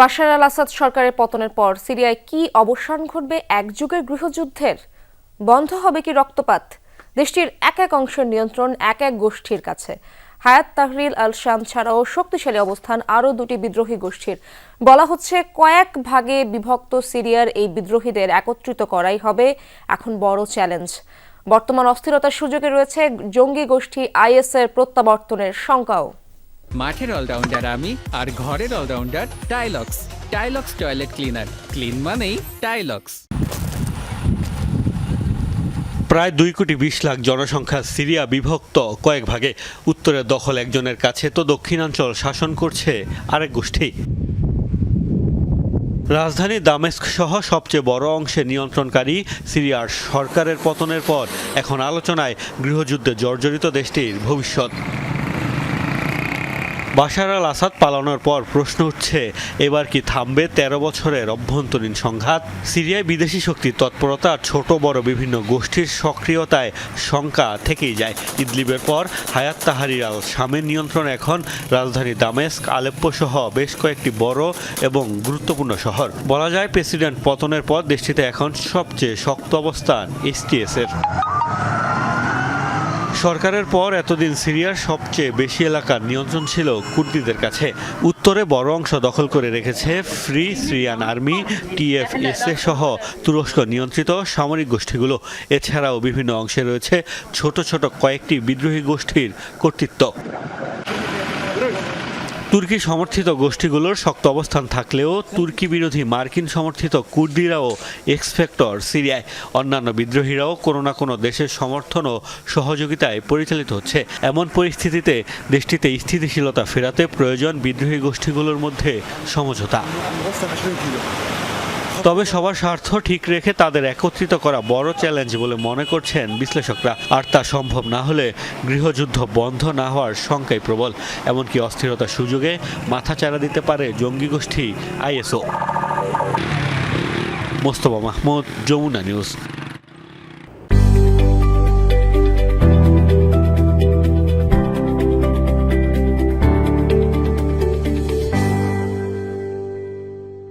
বাশার আল আসাদ সরকারের পতনের পর সিরিয়ায় কি অবসান ঘটবে এক যুগের গৃহযুদ্ধের? বন্ধ হবে কি রক্তপাত? দেশটির এক এক অংশের নিয়ন্ত্রণ এক এক গোষ্ঠীর কাছে। হায়াত তাহরিল আল শাম ছাড়াও শক্তিশালী অবস্থান আরও দুটি বিদ্রোহী গোষ্ঠীর। বলা হচ্ছে কয়েক ভাগে বিভক্ত সিরিয়ার এই বিদ্রোহীদের একত্রিত করাই হবে এখন বড় চ্যালেঞ্জ। বর্তমান অস্থিরতার সুযোগে রয়েছে জঙ্গি গোষ্ঠী আইএসের প্রত্যাবর্তনের শঙ্কাও। মাঠের অলরাউন্ডার আমি আর ঘরের allrounder Tylox. Tylox toilet cleaner. Clean মানেই টাইলক্স। প্রায় দুই কোটি বিশ লাখ জনসংখ্যা সিরিয়া বিভক্ত কয়েক ভাগে। উত্তরের দখল একজনের কাছে তো দক্ষিণাঞ্চল শাসন করছে আরেক গোষ্ঠী। রাজধানী দামেস্ক সহ সবচেয়ে বড় অংশে নিয়ন্ত্রণকারী সিরিয়ার সরকারের পতনের পর এখন আলোচনায় গৃহযুদ্ধে জর্জরিত দেশটির ভবিষ্যৎ। বাশার আল আসাদ পালানোর পর প্রশ্ন উঠছে এবার কি থামবে তেরো বছরের অভ্যন্তরীণ সংঘাত? সিরিয়ায় বিদেশি শক্তির তৎপরতা ছোট বড় বিভিন্ন গোষ্ঠীর সক্রিয়তায় শঙ্কা থেকেই যায়। ইদলিবের পর হায়াত তাহারির আল শামের নিয়ন্ত্রণ এখন রাজধানী দামেস্ক, আলেপ্পো সহ বেশ কয়েকটি বড় এবং গুরুত্বপূর্ণ শহর। বলা যায় প্রেসিডেন্ট পতনের পর দেশটিতে এখন সবচেয়ে শক্ত অবস্থান এসটিএস এর। সরকারের পর এতদিন সিরিয়ার সবচেয়ে বেশি এলাকার নিয়ন্ত্রণ ছিল কুর্দিদের কাছে। উত্তরে বড় অংশ দখল করে রেখেছে ফ্রি সিরিয়ান আর্মি, টিএফএসএ সহ তুরস্ক নিয়ন্ত্রিত সামরিক গোষ্ঠীগুলো। এছাড়াও বিভিন্ন অংশে রয়েছে ছোট ছোট কয়েকটি বিদ্রোহী গোষ্ঠীর কর্তৃত্ব। তুর্কি সমর্থিত গোষ্ঠীগুলোর শক্ত অবস্থান থাকলেও তুর্কি বিরোধী মার্কিন সমর্থিত কুর্দিরাও এক্সপেক্টর সিরিয়ায় অন্যান্য বিদ্রোহীরাও কোনো না কোনো দেশের সমর্থন ও সহযোগিতায় পরিচালিত হচ্ছে। এমন পরিস্থিতিতে দেশটিতে স্থিতিশীলতা ফেরাতে প্রয়োজন বিদ্রোহী গোষ্ঠীগুলোর মধ্যে সমঝোতা। তবে সবার স্বার্থ ঠিক রেখে তাদের একত্রিত করা বড় চ্যালেঞ্জ বলে মনে করছেন বিশ্লেষকরা। আর তা সম্ভব না হলে গৃহযুদ্ধ বন্ধ না হওয়ার শঙ্কাই প্রবল। এমনকি অস্থিরতার সুযোগে মাথাচাড়া দিতে পারে জঙ্গি গোষ্ঠী আইএসও। মোস্তফা মাহমুদ, যমুনা নিউজ।